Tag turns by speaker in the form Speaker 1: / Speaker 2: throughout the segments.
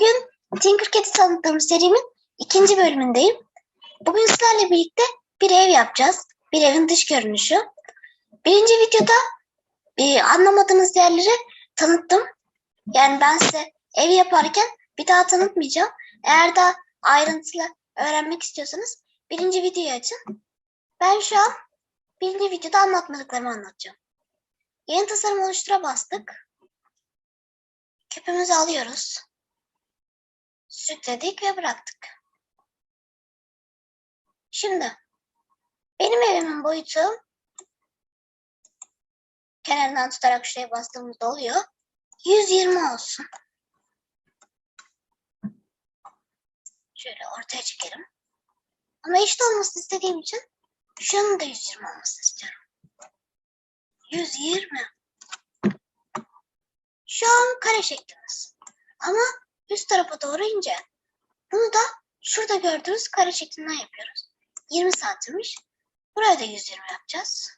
Speaker 1: Bugün Tinkercad'i tanıttığım serimin ikinci bölümündeyim. Bugün sizlerle birlikte bir ev yapacağız. Bir evin dış görünüşü. Birinci videoda e, anlamadığınız yerleri tanıttım. Yani ben size ev yaparken bir daha tanıtmayacağım. Eğer daha ayrıntılı öğrenmek istiyorsanız birinci videoyu açın. Ben şu an birinci videoda anlatmadıklarımı anlatacağım. Yeni tasarım oluştura bastık. Küpümüzü alıyoruz. Sürükledik ve bıraktık. Şimdi benim evimin boyutu kenarından tutarak şuraya bastığımızda oluyor. 120 olsun. Şöyle ortaya çekelim. Ama eşit olmasını istediğim için şunun da 120 olmasını istiyorum. 120. Şu an kare şeklimiz. Ama üst tarafa doğru ince. Bunu da şurada gördüğünüz kare şeklinden yapıyoruz. 20 santimmiş. Buraya da 120 yapacağız.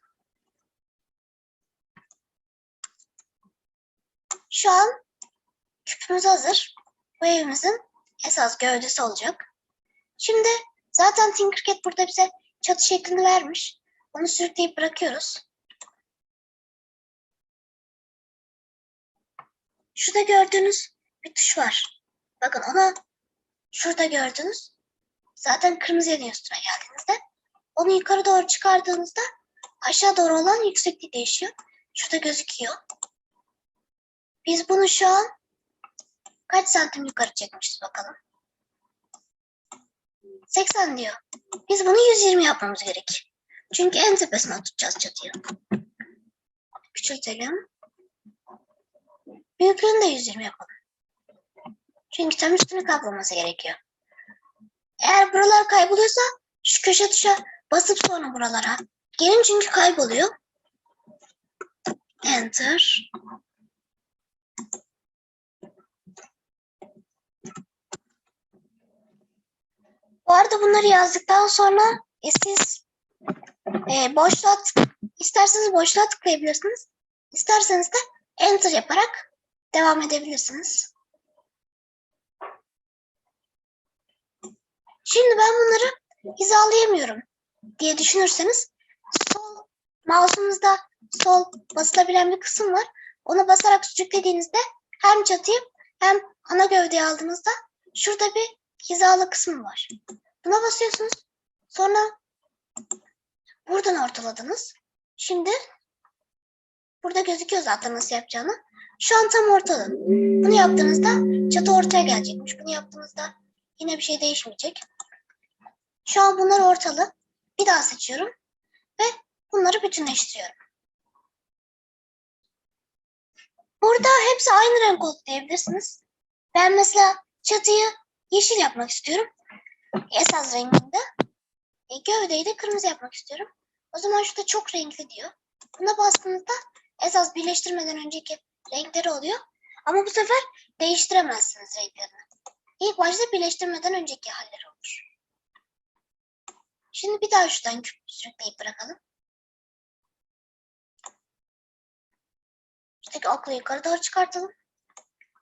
Speaker 1: Şu an küpümüz hazır. Bu evimizin esas gövdesi olacak. Şimdi zaten Tinkercad burada bize çatı şeklini vermiş. Onu sürükleyip bırakıyoruz. Şurada gördüğünüz bir tuş var. Bakın ona şurada gördünüz. Zaten kırmızı yanıyor üstüne geldiğinizde. Onu yukarı doğru çıkardığınızda aşağı doğru olan yüksekliği değişiyor. Şurada gözüküyor. Biz bunu şu an kaç santim yukarı çekmişiz bakalım. 80 diyor. Biz bunu 120 yapmamız gerek. Çünkü en tepesine oturtacağız çatıyı. Küçültelim. Büyüklüğünü de 120 yapalım. Çünkü tam üstünü kaplaması gerekiyor. Eğer buralar kayboluyorsa şu köşe tuşa basıp sonra buralara gelin çünkü kayboluyor. Enter. Bu arada bunları yazdıktan sonra e, siz e, boşluğa tık- isterseniz boşluğa tıklayabilirsiniz. İsterseniz de enter yaparak devam edebilirsiniz. Şimdi ben bunları hizalayamıyorum diye düşünürseniz sol mouse'umuzda sol basılabilen bir kısım var. Ona basarak sürüklediğinizde hem çatıyı hem ana gövdeyi aldığınızda şurada bir hizalı kısmı var. Buna basıyorsunuz. Sonra buradan ortaladınız. Şimdi burada gözüküyor zaten nasıl yapacağını. Şu an tam ortada. Bunu yaptığınızda çatı ortaya gelecekmiş. Bunu yaptığınızda yine bir şey değişmeyecek. Şu an bunlar ortalı. Bir daha seçiyorum ve bunları bütünleştiriyorum. Burada hepsi aynı renk oldu diyebilirsiniz. Ben mesela çatıyı yeşil yapmak istiyorum. Esas renginde. E, gövdeyi de kırmızı yapmak istiyorum. O zaman şurada çok renkli diyor. Buna bastığınızda esas birleştirmeden önceki renkleri oluyor. Ama bu sefer değiştiremezsiniz renklerini. İlk başta birleştirmeden önceki halleri olur. Şimdi bir daha şuradan küp sürükleyip bırakalım. Şuradaki okla yukarı doğru çıkartalım.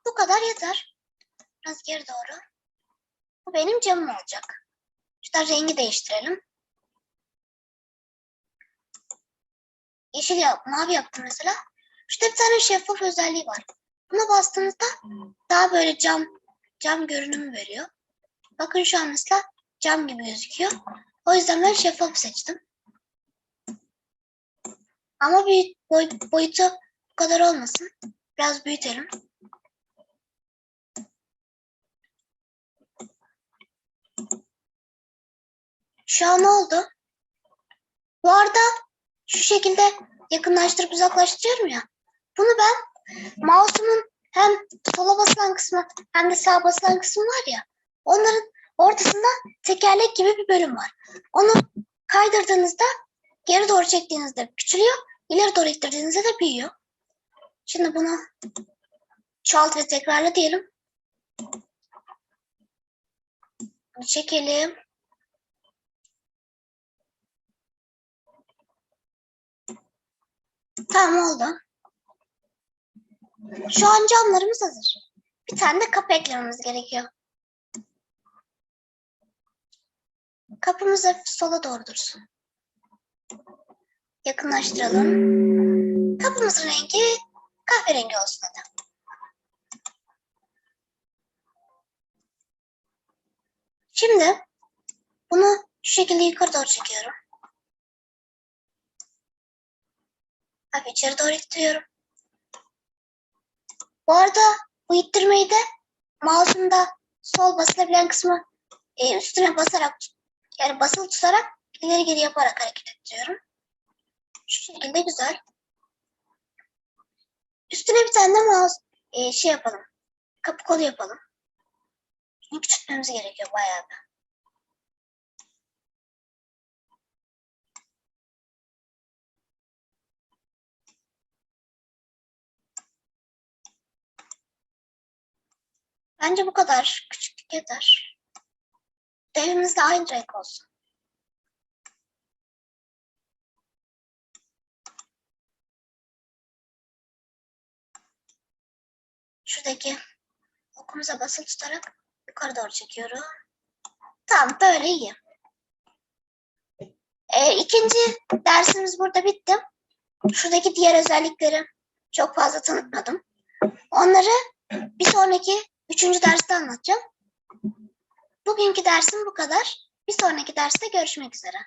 Speaker 1: Bu kadar yeter. Biraz geri doğru. Bu benim camım olacak. Şuradan rengi değiştirelim. Yeşil yap, mavi yaptım mesela. Şurada bir tane şeffaf özelliği var. Buna bastığınızda daha böyle cam cam görünümü veriyor. Bakın şu an mesela cam gibi gözüküyor. O yüzden ben şeffaf seçtim. Ama bir boy, boyutu bu kadar olmasın. Biraz büyütelim. Şu an oldu. Bu arada şu şekilde yakınlaştırıp uzaklaştırıyorum ya. Bunu ben mouse'umun hem sola basılan kısmı hem de sağa basılan kısmı var ya. Onların ortasında tekerlek gibi bir bölüm var. Onu kaydırdığınızda geri doğru çektiğinizde küçülüyor. ileri doğru ittirdiğinizde de büyüyor. Şimdi bunu çoğalt ve tekrarla diyelim. Bunu çekelim. Tamam oldu. Şu an camlarımız hazır. bir tane de kapı eklememiz gerekiyor. Kapımız hafif sola doğru dursun. Yakınlaştıralım. Kapımızın rengi kahverengi olsun hadi. Şimdi bunu şu şekilde yukarı doğru çekiyorum. Hafif içeri doğru ittiriyorum. Bu arada bu ittirmeyi de mouse'un da sol basılabilen kısmı e, üstüne basarak yani basılı tutarak ileri geri yaparak hareket ettiriyorum. Şu şekilde güzel. Üstüne bir tane de mouse e, şey yapalım. Kapı kolu yapalım. Bunu küçültmemiz gerekiyor bayağı bir. Bence bu kadar küçüklük yeter. Evimiz de aynı renk olsun. Şuradaki okumuza basılı tutarak yukarı doğru çekiyorum. Tamam böyle iyi. Ee, ikinci dersimiz burada bitti. Şuradaki diğer özellikleri çok fazla tanıtmadım. Onları bir sonraki üçüncü derste anlatacağım. Bugünkü dersim bu kadar. Bir sonraki derste görüşmek üzere.